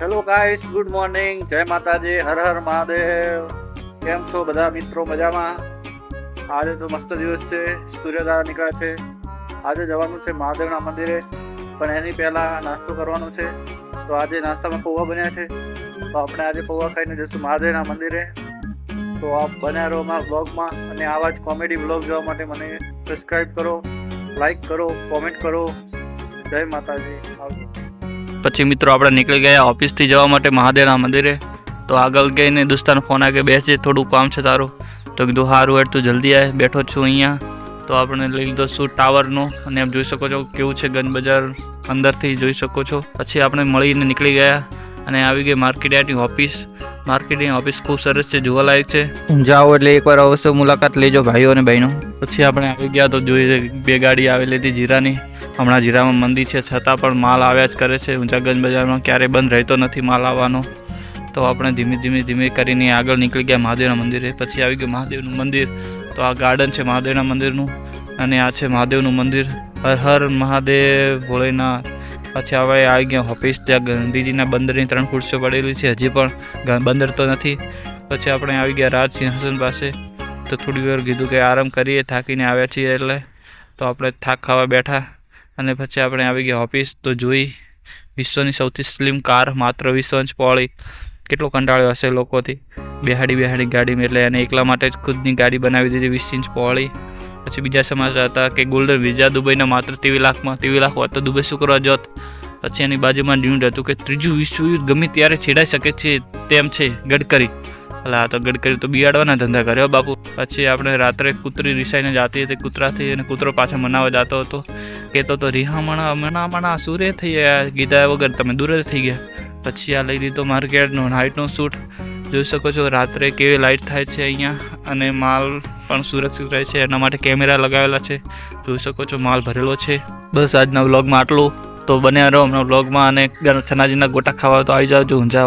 Hello guys good morning જય માતાજી. હર હર મહાદેવ. કેમ છો બધા મિત્રો? મજામાં? આજે તો મસ્ત દિવસ છે. સૂર્યદારા નીકળ્યા છે. આજે જવાનું છે મહાદેવના મંદિરે. પણ એની પહેલાં નાસ્તો કરવાનો છે. તો આજે નાસ્તામાં પૌવા બન્યા છે. તો આપણે આજે પૌવા ખાઈને જઈશું મહાદેવના મંદિરે. તો આપ બન્યા રહો મારા બ્લોગમાં અને આવા જ કોમેડી બ્લોગ જોવા માટે મને સબસ્ક્રાઈબ કરો લાઈક કરો કોમેન્ટ કરો. જય માતાજી. આવજો. પછી મિત્રો આપણે નીકળી ગયા ઓફિસથી જવા માટે મહાદેવના મંદિરે. તો આગળ ગઈને દોસ્તાનો ફોન આગળ બેસજે થોડું કામ છે તારું. તો કીધું સારું હેઠ તું જલ્દી આવે બેઠો છું અહીંયા. તો આપણે લઈ લીધો શું, ટાવરનો. અને આમ જોઈ શકો છો કેવું છે ગંજ બજાર અંદરથી, જોઈ શકો છો. પછી આપણે મળીને નીકળી ગયા. અને આવી ગઈ માર્કેટ યાર્ડની ઓફિસ માર્કેટિંગ ઓફિસ ખૂબ સરસ છે જોવાલાયક છે. જાઓ એટલે એકવાર અવશ્ય મુલાકાત લેજો ભાઈઓ અને બહેનો. પછી આપણે આવી ગયા તો જોઈએ બે ગાડી આવેલી હતી જીરાની. હમણાં જીરામાં મંદી છે છતાં પણ માલ આવ્યા જ કરે છે. ઊંચાગંજ બજારમાં ક્યારેય બંધ રહેતો નથી માલ આવવાનો. તો આપણે ધીમે ધીમે ધીમે કરીને આગળ નીકળી ગયા મહાદેવના મંદિરે. પછી આવી ગયું મહાદેવનું મંદિર. તો આ ગાર્ડન છે મહાદેવના મંદિરનું. અને આ છે મહાદેવનું મંદિર. હર હર મહાદેવ ભોળેનાથ પછી હવે આવી ગયા ઓફિસ ત્યાં ગાંધીજીના બંદરની ત્રણ ખુરશીઓ પડેલી છે. હજી પણ બંદર તો નથી. પછી આપણે આવી ગયા રાજ સિંહાસન પાસે. તો થોડી વાર કીધું કે આરામ કરીએ, થાકીને આવ્યા છીએ એટલે. તો આપણે થાક ખાવા બેઠા. અને પછી આપણે આવી ગયા ઓફિસ તો જોઈ વિશ્વની સૌથી સ્લિમ કાર માત્ર વીસ ઇંચ પહોળી કેટલો કંટાળ્યો હશે લોકોથી. બેહાડી બેહાડી ગાડીમાં, એટલે એને એકલા માટે જ ખુદની ગાડી બનાવી દીધી, વીસ ઇંચ પહોળી પછી બીજા સમાચાર હતા કે ગોલ્ડન વિઝા દુબઈના માત્ર ત્રેવીસ લાખમાં ત્રેવીસ લાખ હોત તો દુબઈ શું કરવા જોત. પછી એની બાજુમાં ન્યૂઝ હતું કે ત્રીજું વિશ્વયુદ્ધ ગમે ત્યારે છેડાઈ શકે છે તેમ છે ગડકરી. એટલે આ તો ગડકરી તો બિયાડવાના ધંધા કર્યો બાપુ. પછી આપણે રાત્રે કૂતરી રિસાઈને જાતી હતી કૂતરાથી અને કૂતરો પાછો મનાવવા જતો હતો. કહેતો તો રિહામણા મણામણા સુરે થઈ ગયા ગીધા વગર? તમે દૂર થઈ ગયા. પછી આ લઈ લીધો માર્કેટનો નાઇટનો શૂટ જોઈ શકો છો રાત્રે કેવી લાઇટ થાય છે અહીંયા અને માલ પણ સુરક્ષિત રહે છે. એના માટે કેમેરા લગાવેલા છે. જોઈ શકો છો માલ ભરેલો છે. બસ આજના વ્લોગમાં આટલું. તો બન્યા રહો હમણાં વ્લોગમાં અને છનાજીના ગોટા ખાવા તો આવી જાઓ ઊંઝા